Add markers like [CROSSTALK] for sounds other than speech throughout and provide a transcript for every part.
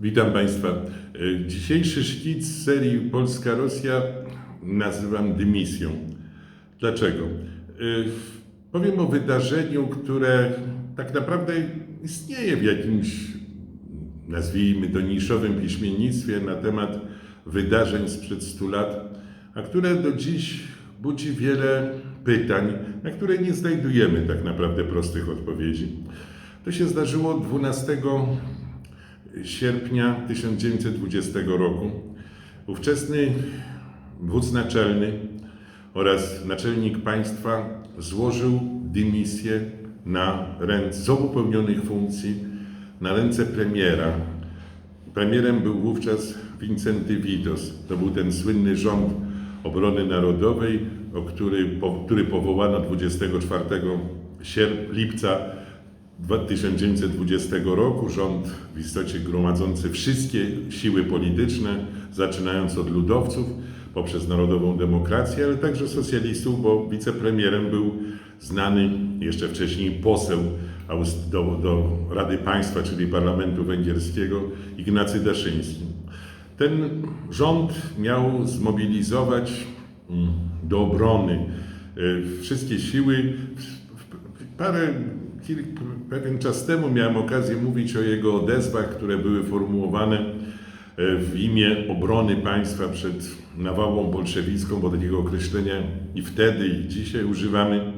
Witam Państwa. E, Dzisiejszy szkic serii Polska-Rosja nazywam dymisją. Dlaczego? E, Powiem o wydarzeniu, które tak naprawdę istnieje w jakimś, nazwijmy to, niszowym piśmiennictwie na temat wydarzeń sprzed 100 lat, a które do dziś budzi wiele pytań, na które nie znajdujemy tak naprawdę prostych odpowiedzi. To się zdarzyło 12 sierpnia 1920 roku. Ówczesny wódz naczelny oraz naczelnik państwa złożył dymisję na ręce z obu pełnionych funkcji na ręce premiera. Premierem był wówczas Wincenty Witos. To był ten słynny rząd obrony narodowej, o który, po, który powołano 24 sierp, lipca 1920 roku rząd w istocie gromadzący wszystkie siły polityczne, zaczynając od ludowców, poprzez narodową demokrację, ale także socjalistów, bo wicepremierem był znany jeszcze wcześniej poseł do, do Rady Państwa, czyli Parlamentu Węgierskiego, Ignacy Daszyński. Ten rząd miał zmobilizować mm, do obrony e, wszystkie siły. Parę, kilk, pewien czas temu miałem okazję mówić o jego odezwach, które były formułowane e, w imię obrony państwa przed nawałą bolszewicką, bo takiego określenia i wtedy, i dzisiaj używamy.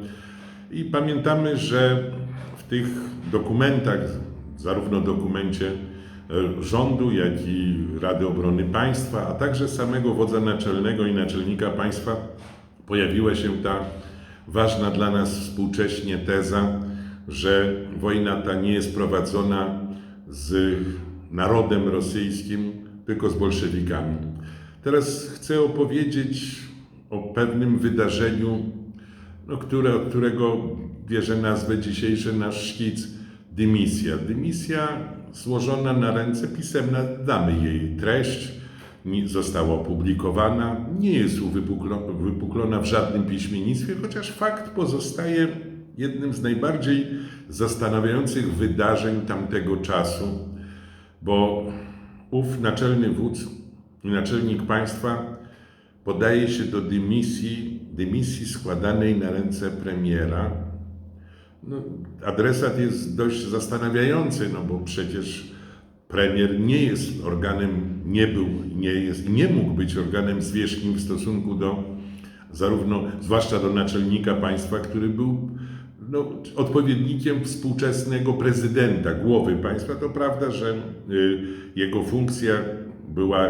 I pamiętamy, że w tych dokumentach, zarówno dokumencie e, rządu, jak i Rady Obrony Państwa, a także samego wodza naczelnego i naczelnika państwa, pojawiła się ta ważna dla nas współcześnie teza, że wojna ta nie jest prowadzona z narodem rosyjskim, tylko z bolszewikami. Teraz chcę opowiedzieć o pewnym wydarzeniu, no, które, od którego bierze nazwę dzisiejszy nasz szkic dymisja. Dymisja złożona na ręce pisemna, damy jej treść, została opublikowana, nie jest uwypuklo- wypuklona w żadnym piśmiennictwie, chociaż fakt pozostaje jednym z najbardziej zastanawiających wydarzeń tamtego czasu, bo ów naczelny wódz i naczelnik państwa podaje się do dymisji, dymisji składanej na ręce premiera. No, adresat jest dość zastanawiający, no bo przecież premier nie jest organem, nie był, nie jest nie mógł być organem zwierzchnim w stosunku do zarówno, zwłaszcza do naczelnika państwa, który był no, odpowiednikiem współczesnego prezydenta, głowy państwa. To prawda, że y, jego funkcja była,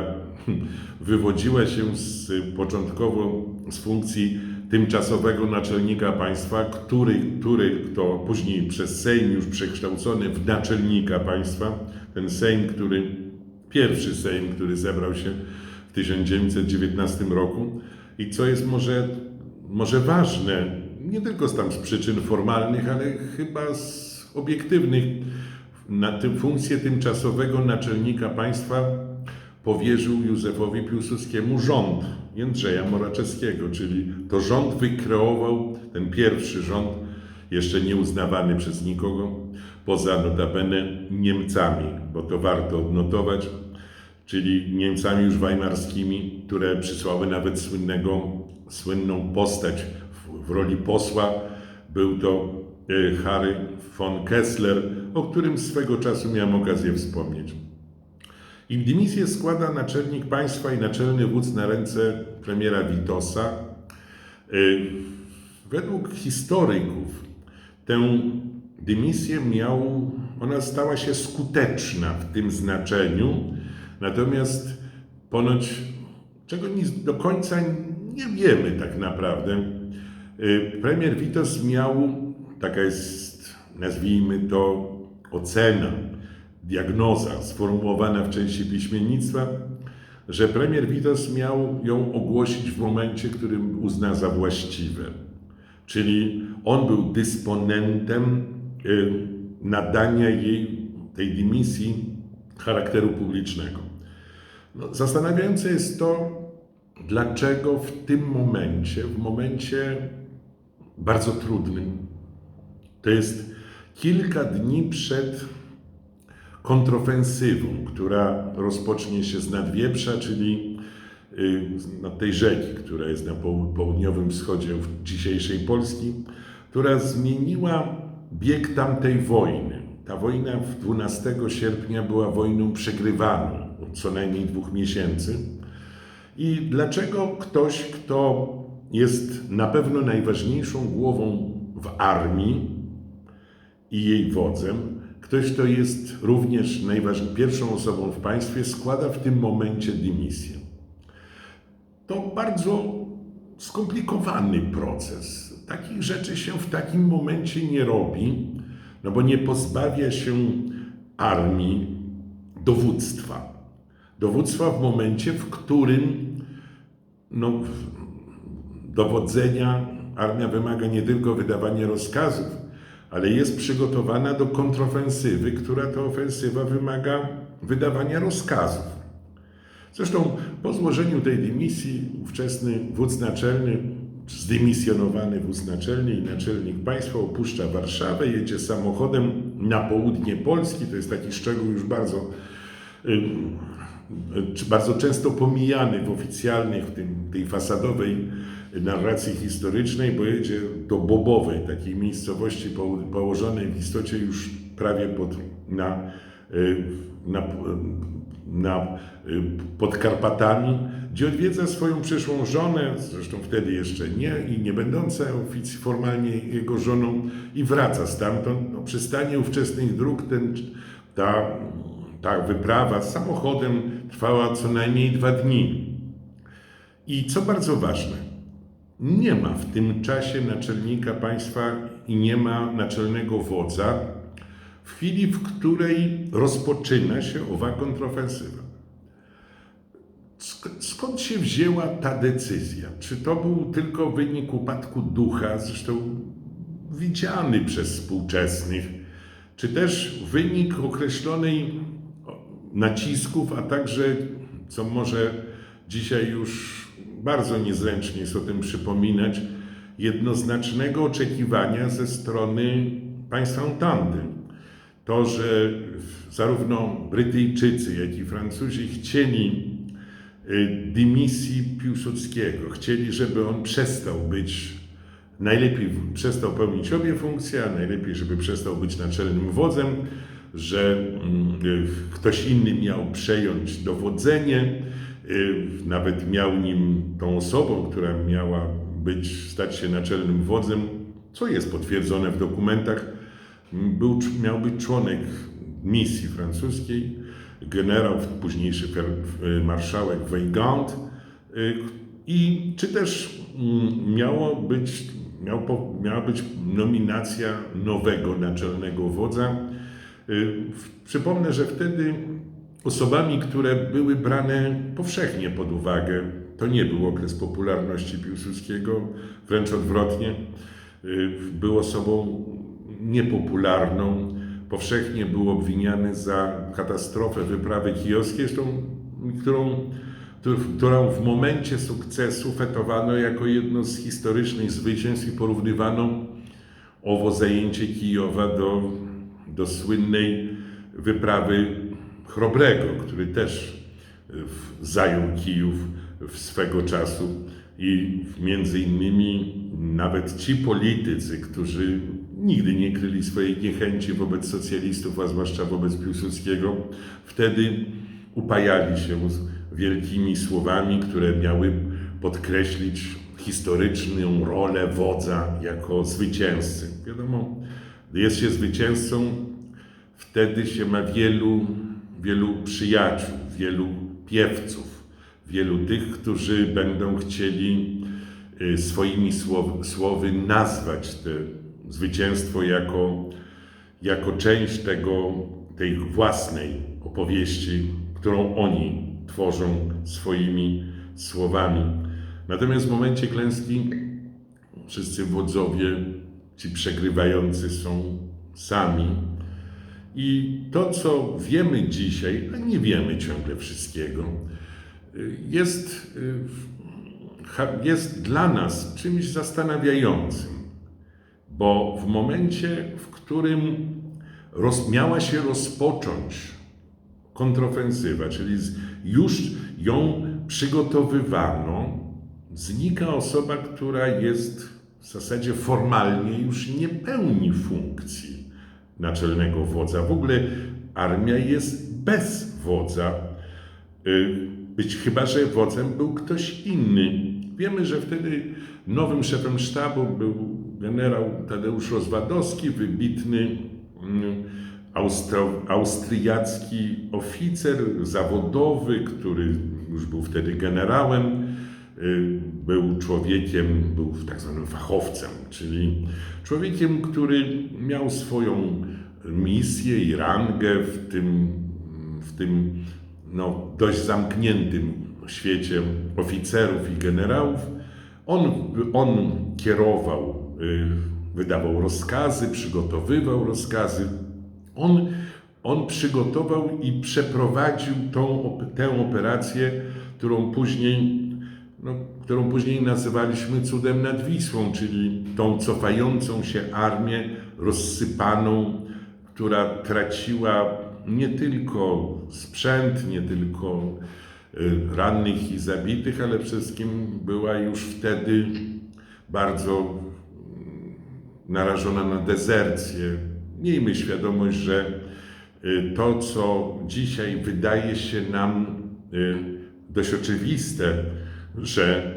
[LAUGHS] wywodziła się z, początkowo z funkcji tymczasowego naczelnika państwa, który, który to później przez Sejm już przekształcony w naczelnika państwa, ten Sejm, który, pierwszy Sejm, który zebrał się w 1919 roku i co jest może, może ważne, nie tylko z tam z przyczyn formalnych, ale chyba z obiektywnych, na tym funkcję tymczasowego naczelnika państwa powierzył Józefowi Piłsudskiemu rząd Jędrzeja Moraczewskiego, czyli to rząd wykreował, ten pierwszy rząd, jeszcze nie uznawany przez nikogo, poza notabene Niemcami, bo to warto odnotować, czyli Niemcami już weimarskimi, które przysłały nawet słynnego, słynną postać w, roli posła. Był to e, Harry von Kessler, o którym swego czasu miałem okazję wspomnieć. I dymisję składa naczelnik państwa i naczelny wódz na ręce premiera Witosa. Y, Według historyków tę dymisję miał, ona stała się skuteczna w tym znaczeniu, natomiast ponoć, czego do końca nie wiemy tak naprawdę, premier Witos miał, taka jest, nazwijmy to, ocena, diagnoza sformułowana w części piśmiennictwa, że premier Witos miał ją ogłosić w momencie, którym uzna za właściwe. Czyli on był dysponentem y, nadania jej, tej dymisji, charakteru publicznego. No, zastanawiające jest to, dlaczego w tym momencie, w momencie bardzo trudnym, to jest kilka dni przed kontrofensywą, która rozpocznie się z Nadwieprza, czyli y, nad tej rzeki, która jest na poł- południowym wschodzie dzisiejszej Polski, która zmieniła bieg tamtej wojny. Ta wojna w 12 sierpnia była wojną przegrywaną od co najmniej dwóch miesięcy. I dlaczego ktoś, kto jest na pewno najważniejszą głową w armii i jej wodzem, ktoś, kto jest również najważ- pierwszą osobą w państwie, składa w tym momencie dymisję? To bardzo skomplikowany proces. Takich rzeczy się w takim momencie nie robi, no bo nie pozbawia się armii dowództwa. Dowództwa w momencie, w którym no, dowodzenia armia wymaga nie tylko wydawania rozkazów, ale jest przygotowana do kontrofensywy, która to ofensywa wymaga wydawania rozkazów. Zresztą po złożeniu tej dymisji ówczesny wódz naczelny, zdymisjonowany wódz naczelny i naczelnik państwa opuszcza Warszawę, jedzie samochodem na południe Polski. To jest taki szczegół już bardzo, bardzo często pomijany w oficjalnej, w tym, tej fasadowej narracji historycznej, bo jedzie do Bobowej, takiej miejscowości po, położonej w istocie już prawie pod, na, y, na, na, y, pod Karpatami, gdzie odwiedza swoją przyszłą żonę, zresztą wtedy jeszcze nie i nie będąca formalnie jego żoną, i wraca stamtąd. No, przy stanie ówczesnych dróg ten, ta, ta wyprawa samochodem trwała co najmniej dwa dni. I co bardzo ważne, nie ma w tym czasie naczelnika państwa i nie ma naczelnego wodza w chwili, w której rozpoczyna się owa kontrofensywa. Sk- Skąd się wzięła ta decyzja? Czy to był tylko wynik upadku ducha, zresztą widziany przez współczesnych, czy też wynik określonej nacisków, a także, co może dzisiaj już bardzo niezręcznie jest o tym przypominać, jednoznacznego oczekiwania ze strony państw Ententy. To, że zarówno Brytyjczycy, jak i Francuzi chcieli y, dymisji Piłsudskiego, chcieli, żeby on przestał być, najlepiej przestał pełnić obie funkcje, a najlepiej, żeby przestał być naczelnym wodzem, że mm, y, ktoś inny miał przejąć dowodzenie, nawet miał nim tą osobą, która miała być, stać się naczelnym wodzem, co jest potwierdzone w dokumentach, był, miał być członek misji francuskiej, generał, późniejszy y, marszałek Weygand y, i czy też mm, miało być, miał, miała być nominacja nowego naczelnego wodza. Y, Przypomnę, że wtedy osobami, które były brane powszechnie pod uwagę, to nie był okres popularności Piłsudskiego, wręcz odwrotnie, y, był osobą niepopularną, powszechnie był obwiniany za katastrofę wyprawy kijowskiej, zresztą, którą, którą w momencie sukcesu fetowano jako jedno z historycznych zwycięstw i porównywano owo zajęcie Kijowa do, do słynnej wyprawy Chrobrego, który też w- zajął Kijów swego czasu i między innymi nawet ci politycy, którzy nigdy nie kryli swojej niechęci wobec socjalistów, a zwłaszcza wobec Piłsudskiego, wtedy upajali się wielkimi słowami, które miały podkreślić historyczną rolę wodza jako zwycięzcy. Wiadomo, jest się zwycięzcą, wtedy się ma wielu, wielu przyjaciół, wielu piewców, wielu tych, którzy będą chcieli y, swoimi słow, słowy nazwać te zwycięstwo jako, jako część tego, tej własnej opowieści, którą oni tworzą swoimi słowami. Natomiast w momencie klęski wszyscy wodzowie, ci przegrywający są sami. I to, co wiemy dzisiaj, a nie wiemy ciągle wszystkiego, y, jest, y, jest dla nas czymś zastanawiającym, bo w momencie, w którym roz, miała się rozpocząć kontrofensywa, czyli już ją przygotowywano, znika osoba, która jest w zasadzie formalnie już nie pełni funkcji naczelnego wodza. W ogóle armia jest bez wodza. Y, Być chyba, że wodzem był ktoś inny. Wiemy, że wtedy nowym szefem sztabu był generał Tadeusz Rozwadowski, wybitny mm, austro, austriacki oficer zawodowy, który już był wtedy generałem. Y, Był człowiekiem, był tak zwanym fachowcem, czyli człowiekiem, który miał swoją misję i rangę w tym, w tym no, dość zamkniętym świecie oficerów i generałów. On, on kierował, y, wydawał rozkazy, przygotowywał rozkazy. On, on przygotował i przeprowadził tą, tę operację, którą później, no, którą później nazywaliśmy cudem nad Wisłą, czyli tą cofającą się armię rozsypaną, która traciła nie tylko sprzęt, nie tylko y, rannych i zabitych, ale przede wszystkim była już wtedy bardzo mm, narażona na dezercję. Miejmy świadomość, że y, to, co dzisiaj wydaje się nam y, dość oczywiste, że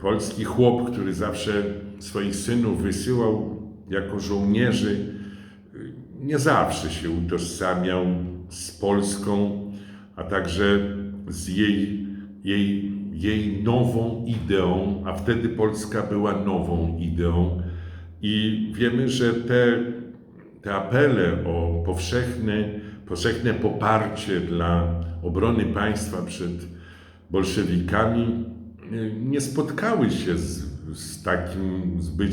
polski chłop, który zawsze swoich synów wysyłał jako żołnierzy, nie zawsze się utożsamiał z Polską, a także z jej, jej, jej nową ideą, a wtedy Polska była nową ideą. I wiemy, że te, te apele o powszechne, powszechne poparcie dla obrony państwa przed bolszewikami nie spotkały się z, z takim zbyt,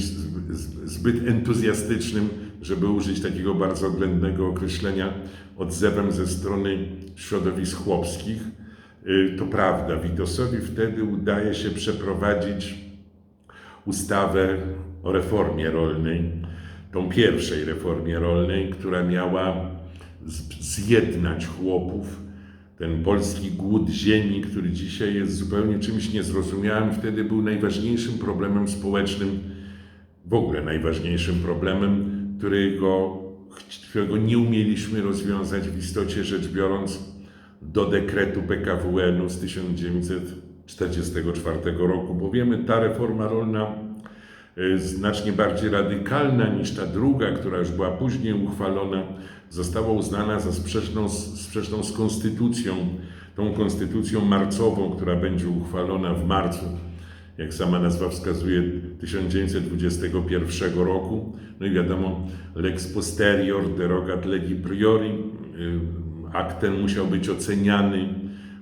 zbyt entuzjastycznym, żeby użyć takiego bardzo oględnego określenia, odzewem ze strony środowisk chłopskich. Y, To prawda, Witosowi wtedy udaje się przeprowadzić ustawę o reformie rolnej, tą pierwszej reformie rolnej, która miała zjednać chłopów. Ten polski głód ziemi, który dzisiaj jest zupełnie czymś niezrozumiałym, wtedy był najważniejszym problemem społecznym, w ogóle najważniejszym problemem, którego, którego nie umieliśmy rozwiązać w istocie rzecz biorąc do dekretu PKWN-u z 1944 roku, bo wiemy, ta reforma rolna y, znacznie bardziej radykalna niż ta druga, która już była później uchwalona, została uznana za sprzeczną, sprzeczną z konstytucją, tą konstytucją marcową, która będzie uchwalona w marcu, jak sama nazwa wskazuje, 1921 roku. No i wiadomo, lex posterior derogat legi priori. Y, Akt ten musiał być oceniany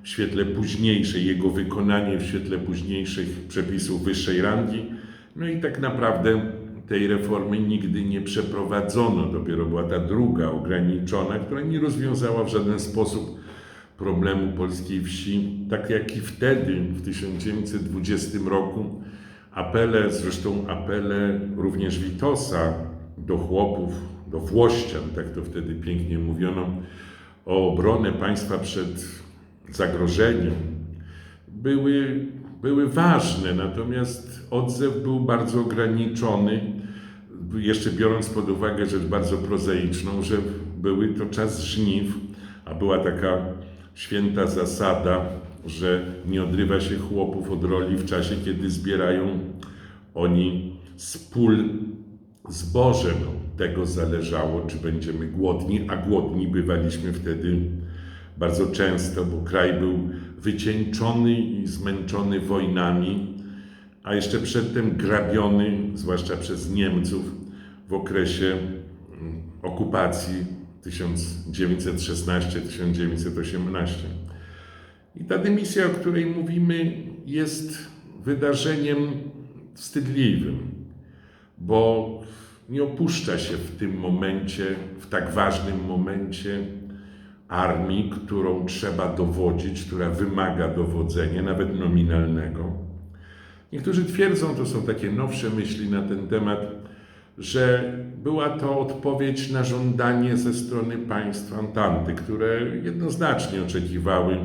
w świetle późniejszej, jego wykonanie w świetle późniejszych przepisów wyższej rangi. No i tak naprawdę tej reformy nigdy nie przeprowadzono. Dopiero była ta druga, ograniczona, która nie rozwiązała w żaden sposób problemu polskiej wsi, tak jak i wtedy, w 1920 roku, apele, zresztą apele również Witosa do chłopów, do Włościan, tak to wtedy pięknie mówiono, o obronę państwa przed zagrożeniem, były, były ważne, natomiast odzew był bardzo ograniczony, jeszcze biorąc pod uwagę rzecz bardzo prozaiczną, że były to czas żniw, a była taka święta zasada, że nie odrywa się chłopów od roli w czasie, kiedy zbierają oni z pól zboże. No, tego zależało, czy będziemy głodni, a głodni bywaliśmy wtedy bardzo często, bo kraj był wycieńczony i zmęczony wojnami, a jeszcze przedtem grabiony, zwłaszcza przez Niemców, w okresie mm, okupacji 1916-1918. I ta dymisja, o której mówimy, jest wydarzeniem wstydliwym, bo nie opuszcza się w tym momencie, w tak ważnym momencie armii, którą trzeba dowodzić, która wymaga dowodzenia, nawet nominalnego. Niektórzy twierdzą, to są takie nowsze myśli na ten temat, że była to odpowiedź na żądanie ze strony państw Antanty, które jednoznacznie oczekiwały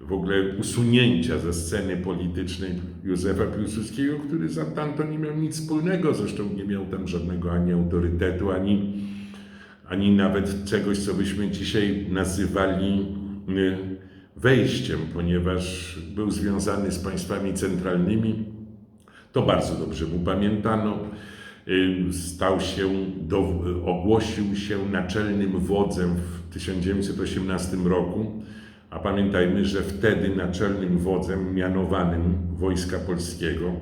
w ogóle usunięcia ze sceny politycznej Józefa Piłsudskiego, który z Antantą nie miał nic wspólnego, zresztą nie miał tam żadnego ani autorytetu, ani, ani nawet czegoś, co byśmy dzisiaj nazywali y, wejściem, ponieważ był związany z państwami centralnymi. To bardzo dobrze mu pamiętano. Y, Stał się, do, ogłosił się naczelnym wodzem w 1918 roku, a pamiętajmy, że wtedy naczelnym wodzem mianowanym Wojska Polskiego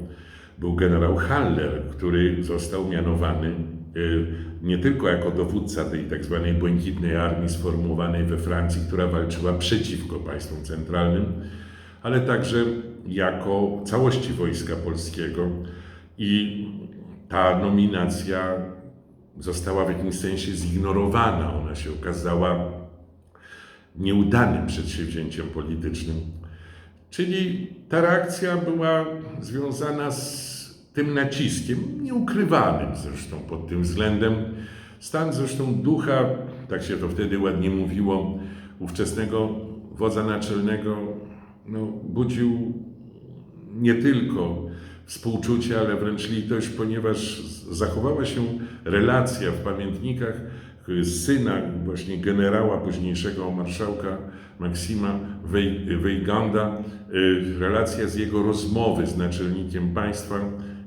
był generał Haller, który został mianowany nie tylko jako dowódca tej tak zwanej błękitnej armii sformułowanej we Francji, która walczyła przeciwko państwom centralnym, ale także jako całości Wojska Polskiego. I ta nominacja została w jakimś sensie zignorowana. Ona się okazała nieudanym przedsięwzięciem politycznym. Czyli ta reakcja była związana z tym naciskiem, nieukrywanym zresztą pod tym względem. Stan zresztą ducha, tak się to wtedy ładnie mówiło, ówczesnego wodza naczelnego no, budził nie tylko współczucie, ale wręcz litość, ponieważ zachowała się relacja w pamiętnikach syna właśnie generała, późniejszego marszałka Maksima Weiganda, y, relacja z jego rozmowy z naczelnikiem państwa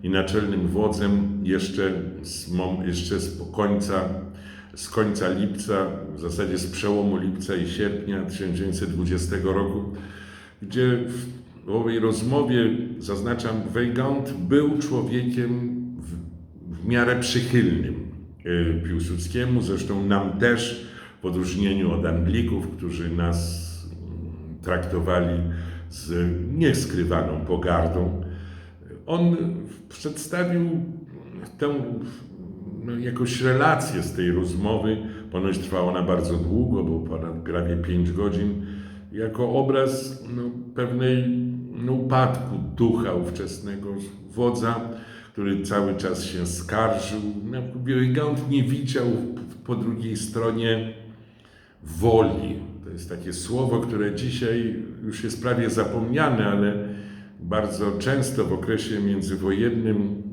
i naczelnym wodzem jeszcze z, jeszcze z końca, z końca lipca, w zasadzie z przełomu lipca i sierpnia 1920 roku, gdzie w owej rozmowie, zaznaczam, Weigand był człowiekiem w, w miarę przychylnym y, Piłsudskiemu, zresztą nam też, w odróżnieniu od Anglików, którzy nas mm, traktowali z nieskrywaną pogardą. On przedstawił tę no, jakąś relację z tej rozmowy, ponoć trwała ona bardzo długo, bo ponad prawie 5 godzin, jako obraz no, pewnej no, upadku ducha ówczesnego wodza, który cały czas się skarżył. No, Weigand nie widział po drugiej stronie woli. To jest takie słowo, które dzisiaj już jest prawie zapomniane, ale bardzo często w okresie międzywojennym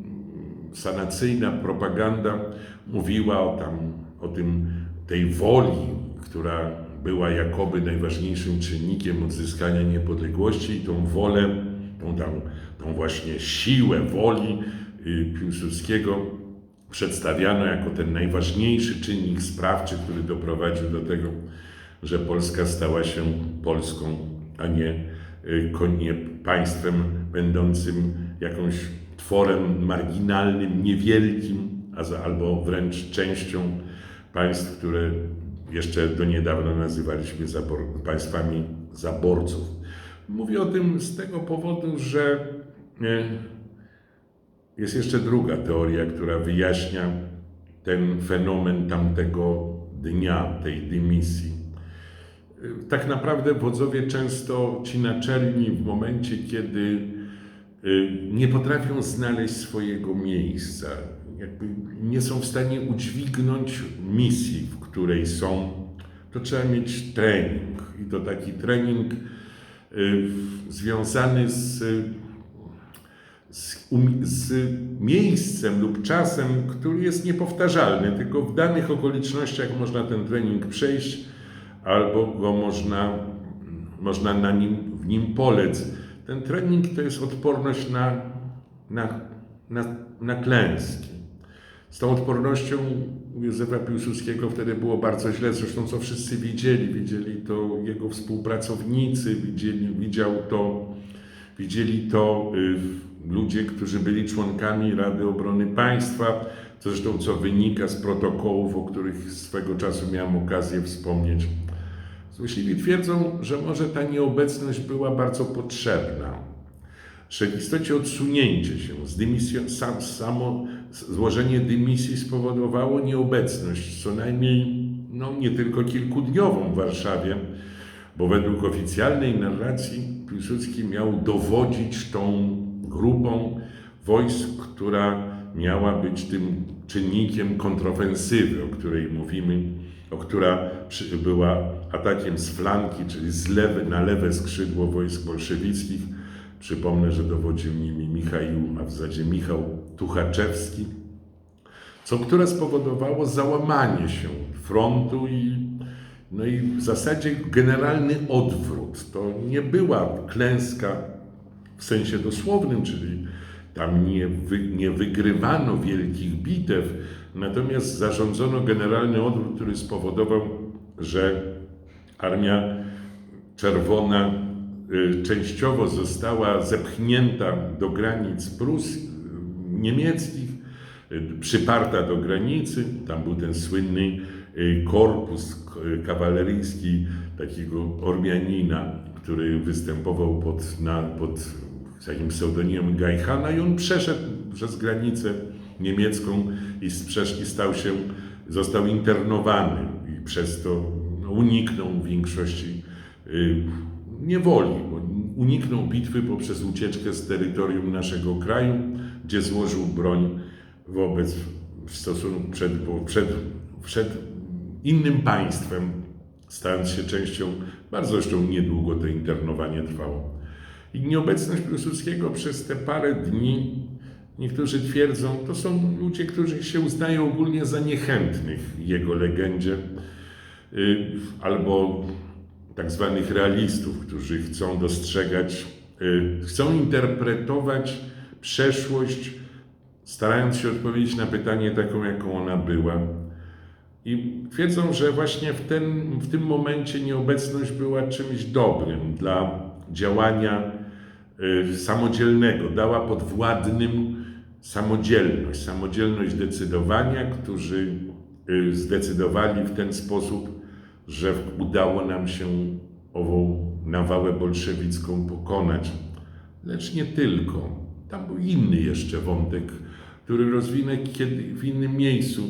sanacyjna propaganda mówiła o, tam, o tym, tej woli, która była jakoby najważniejszym czynnikiem odzyskania niepodległości i tą wolę, tą, tą, tą właśnie siłę woli y, Piłsudskiego przedstawiano jako ten najważniejszy czynnik sprawczy, który doprowadził do tego, że Polska stała się Polską, a nie, nie państwem będącym jakąś tworem marginalnym, niewielkim, albo wręcz częścią państw, które jeszcze do niedawna nazywaliśmy zabor, państwami zaborców. Mówię o tym z tego powodu, że e, jest jeszcze druga teoria, która wyjaśnia ten fenomen tamtego dnia, tej dymisji. E, Tak naprawdę wodzowie często ci naczelni w momencie, kiedy y, nie potrafią znaleźć swojego miejsca, jakby nie są w stanie udźwignąć misji, w której są, to trzeba mieć trening. I to taki trening y, związany z, z, um, z miejscem lub czasem, który jest niepowtarzalny, tylko w danych okolicznościach można ten trening przejść albo go można, można na nim, w nim polec. Ten trening to jest odporność na, na, na, na klęski. Z tą odpornością u Józefa Piłsudskiego wtedy było bardzo źle, zresztą co wszyscy widzieli. Widzieli to jego współpracownicy, widzieli, widział to, widzieli to y, ludzie, którzy byli członkami Rady Obrony Państwa, zresztą co wynika z protokołów, o których swego czasu miałem okazję wspomnieć. Złośliwi twierdzą, że może ta nieobecność była bardzo potrzebna, że w istocie odsunięcie się z dymisją, sam, samo złożenie dymisji spowodowało nieobecność, co najmniej no, nie tylko kilkudniową w Warszawie, bo według oficjalnej narracji Piłsudski miał dowodzić tą grupą wojsk, która miała być tym czynnikiem kontrofensywy, o której mówimy, o która była atakiem z flanki, czyli z lewy na lewe skrzydło wojsk bolszewickich. Przypomnę, że dowodził nimi Michał, a w zasadzie Michał Tuchaczewski, co które spowodowało załamanie się frontu i, no i w zasadzie generalny odwrót. To nie była klęska w sensie dosłownym, czyli tam nie, wy, nie wygrywano wielkich bitew, natomiast zarządzono generalny odwrót, który spowodował, że Armia Czerwona y, częściowo została zepchnięta do granic Prus niemieckich, y, przyparta do granicy. Tam był ten słynny y, korpus kawaleryjski takiego Ormianina, który występował pod, na, pod takim pseudonimem Gajchana i on przeszedł przez granicę niemiecką i, sprzesz, i stał się, został internowany i przez to uniknął większości y, niewoli, bo uniknął bitwy poprzez ucieczkę z terytorium naszego kraju, gdzie złożył broń wobec w stosunku przed, przed, przed innym państwem, stając się częścią, bardzo zresztą niedługo to internowanie trwało. I nieobecność Piłsudskiego przez te parę dni, niektórzy twierdzą, to są ludzie, którzy się uznają ogólnie za niechętnych jego legendzie, albo tak zwanych realistów, którzy chcą dostrzegać, y, chcą interpretować przeszłość, starając się odpowiedzieć na pytanie taką, jaką ona była. I twierdzą, że właśnie w, ten, w tym momencie nieobecność była czymś dobrym dla działania y, samodzielnego, dała podwładnym samodzielność, samodzielność decydowania, którzy y, zdecydowali w ten sposób, że udało nam się ową nawałę bolszewicką pokonać. Lecz nie tylko. Tam był inny jeszcze wątek, który rozwinę kiedy, w innym miejscu.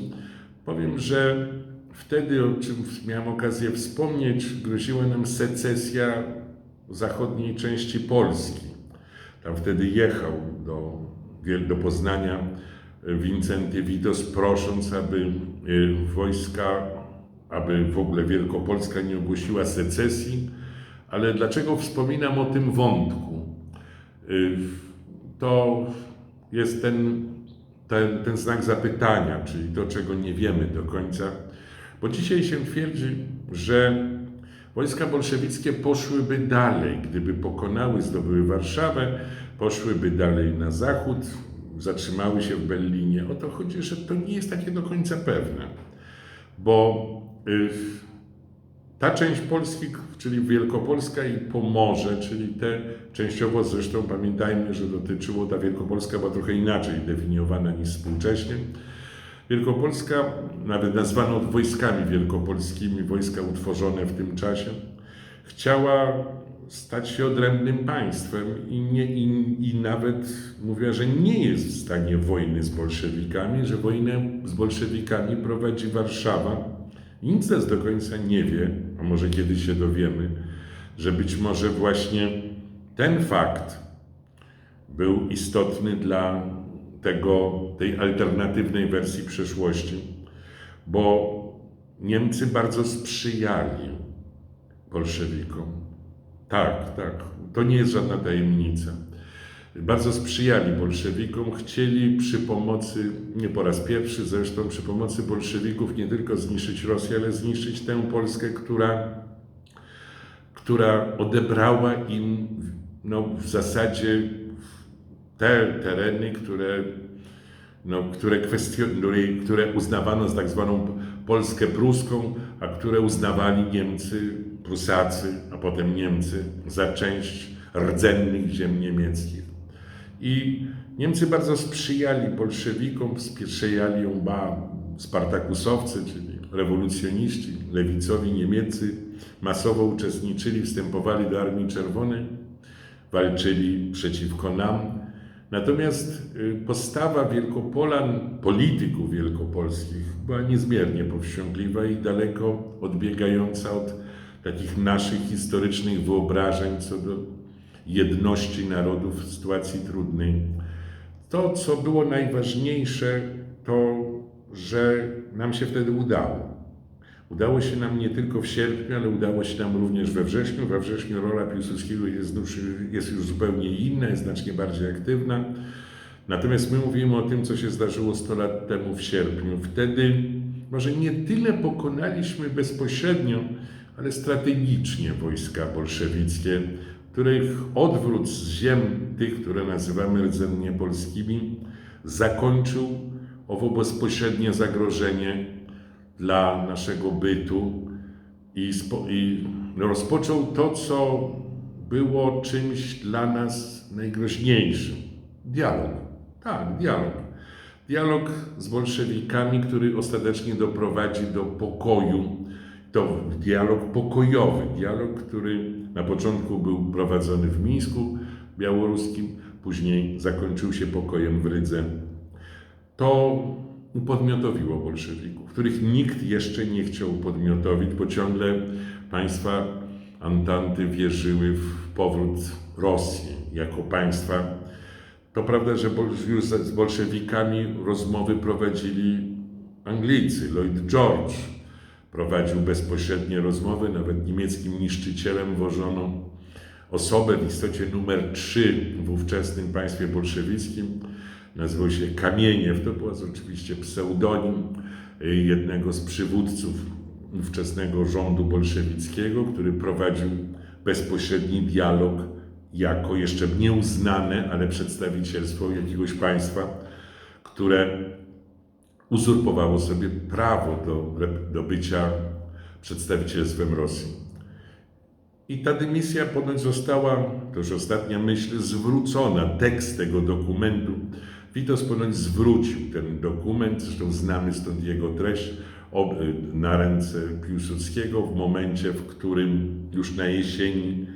Powiem, że wtedy, o czym miałem okazję wspomnieć, groziła nam secesja zachodniej części Polski. Tam wtedy jechał do, do Poznania Wincenty Witos, prosząc, aby y, wojska, aby w ogóle Wielkopolska nie ogłosiła secesji. Ale dlaczego wspominam o tym wątku? Y, To jest ten, ten, ten znak zapytania, czyli to, czego nie wiemy do końca. Bo dzisiaj się twierdzi, że wojska bolszewickie poszłyby dalej, gdyby pokonały, zdobyły Warszawę, poszłyby dalej na zachód, zatrzymały się w Berlinie. O to chodzi, że to nie jest takie do końca pewne, bo ta część Polski, czyli Wielkopolska i Pomorze, czyli te częściowo zresztą pamiętajmy, że dotyczyło, ta Wielkopolska była trochę inaczej definiowana niż współcześnie. Wielkopolska, nawet nazwano wojskami wielkopolskimi, wojska utworzone w tym czasie, chciała stać się odrębnym państwem i, nie, i, i nawet mówiła, że nie jest w stanie wojny z bolszewikami, że wojnę z bolszewikami prowadzi Warszawa. Nikt z nas do końca nie wie, a może kiedyś się dowiemy, że być może właśnie ten fakt był istotny dla tego, tej alternatywnej wersji przeszłości, bo Niemcy bardzo sprzyjali bolszewikom. Tak, tak, to nie jest żadna tajemnica. Bardzo sprzyjali bolszewikom, chcieli przy pomocy, nie po raz pierwszy zresztą, przy pomocy bolszewików nie tylko zniszczyć Rosję, ale zniszczyć tę Polskę, która, która odebrała im no, w zasadzie te tereny, które, no, które, kwestion- które uznawano za tak zwaną Polskę pruską, a które uznawali Niemcy, Prusacy, a potem Niemcy za część rdzennych ziem niemieckich. I Niemcy bardzo sprzyjali bolszewikom, sprzyjali ją ba, spartakusowcy, czyli rewolucjoniści, lewicowi niemieccy, masowo uczestniczyli, wstępowali do Armii Czerwonej, walczyli przeciwko nam. Natomiast y, postawa Wielkopolan, polityków wielkopolskich była niezmiernie powściągliwa i daleko odbiegająca od takich naszych historycznych wyobrażeń co do jedności narodów w sytuacji trudnej. To, co było najważniejsze, to że nam się wtedy udało. Udało się nam nie tylko w sierpniu, ale udało się nam również we wrześniu. We wrześniu rola Piłsudskiego jest już, jest już zupełnie inna, jest znacznie bardziej aktywna. Natomiast my mówimy o tym, co się zdarzyło 100 lat temu w sierpniu. Wtedy może nie tyle pokonaliśmy bezpośrednio, ale strategicznie wojska bolszewickie, których odwrót z ziem tych, które nazywamy rdzennie polskimi, zakończył owo bezpośrednie zagrożenie dla naszego bytu i, spo, i rozpoczął to, co było czymś dla nas najgroźniejszym. Dialog. Tak, dialog. Dialog z bolszewikami, który ostatecznie doprowadzi do pokoju. To dialog pokojowy, dialog, który na początku był prowadzony w Mińsku białoruskim, później zakończył się pokojem w Rydze. To upodmiotowiło bolszewików, których nikt jeszcze nie chciał upodmiotowić, bo ciągle państwa Antanty wierzyły w powrót Rosji jako państwa. To prawda, że już z bolszewikami rozmowy prowadzili Anglicy. Lloyd George prowadził bezpośrednie rozmowy, nawet niemieckim niszczycielem wożono osobę w istocie numer 3 w ówczesnym państwie bolszewickim. Nazywał się Kamieniew. To był oczywiście pseudonim y, jednego z przywódców ówczesnego rządu bolszewickiego, który prowadził bezpośredni dialog jako jeszcze nieuznane, ale przedstawicielstwo jakiegoś państwa, które uzurpowało sobie prawo do, do bycia przedstawicielstwem Rosji. I ta dymisja ponoć została, to już ostatnia myśl, zwrócona. Tekst tego dokumentu. Witos ponoć zwrócił ten dokument, zresztą znamy stąd jego treść, ob- na ręce Piłsudskiego w momencie, w którym już na jesieni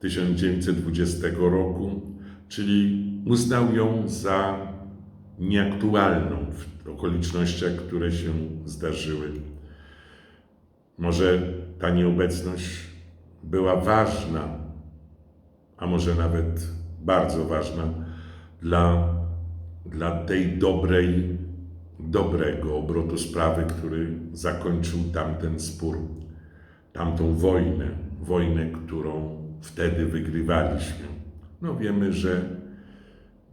1920 roku, czyli uznał ją za nieaktualną okolicznościach, które się zdarzyły. Może ta nieobecność była ważna, a może nawet bardzo ważna dla, dla tej dobrej, dobrego obrotu sprawy, który zakończył tamten spór, tamtą wojnę, wojnę, którą wtedy wygrywaliśmy. No wiemy, że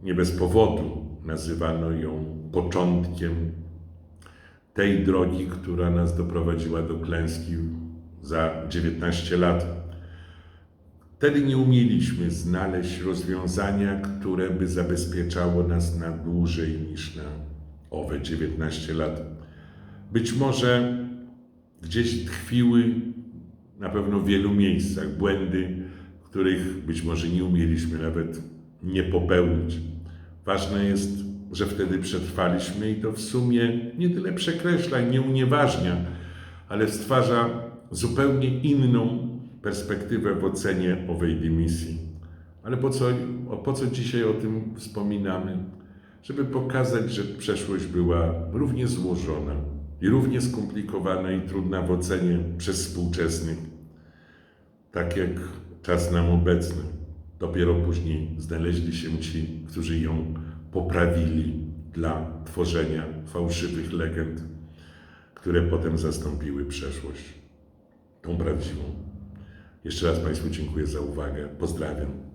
nie bez powodu nazywano ją początkiem tej drogi, która nas doprowadziła do klęski za 19 lat. Wtedy nie umieliśmy znaleźć rozwiązania, które by zabezpieczało nas na dłużej niż na owe 19 lat. Być może gdzieś tkwiły na pewno w wielu miejscach błędy, których być może nie umieliśmy nawet nie popełnić. Ważne jest, że wtedy przetrwaliśmy i to w sumie nie tyle przekreśla i nie unieważnia, ale stwarza zupełnie inną perspektywę w ocenie owej dymisji. Ale po co, po co dzisiaj o tym wspominamy? Żeby pokazać, że przeszłość była równie złożona i równie skomplikowana i trudna w ocenie przez współczesnych, tak jak czas nam obecny. Dopiero później znaleźli się ci, którzy ją poprawili dla tworzenia fałszywych legend, które potem zastąpiły przeszłość, tą prawdziwą. Jeszcze raz Państwu dziękuję za uwagę. Pozdrawiam.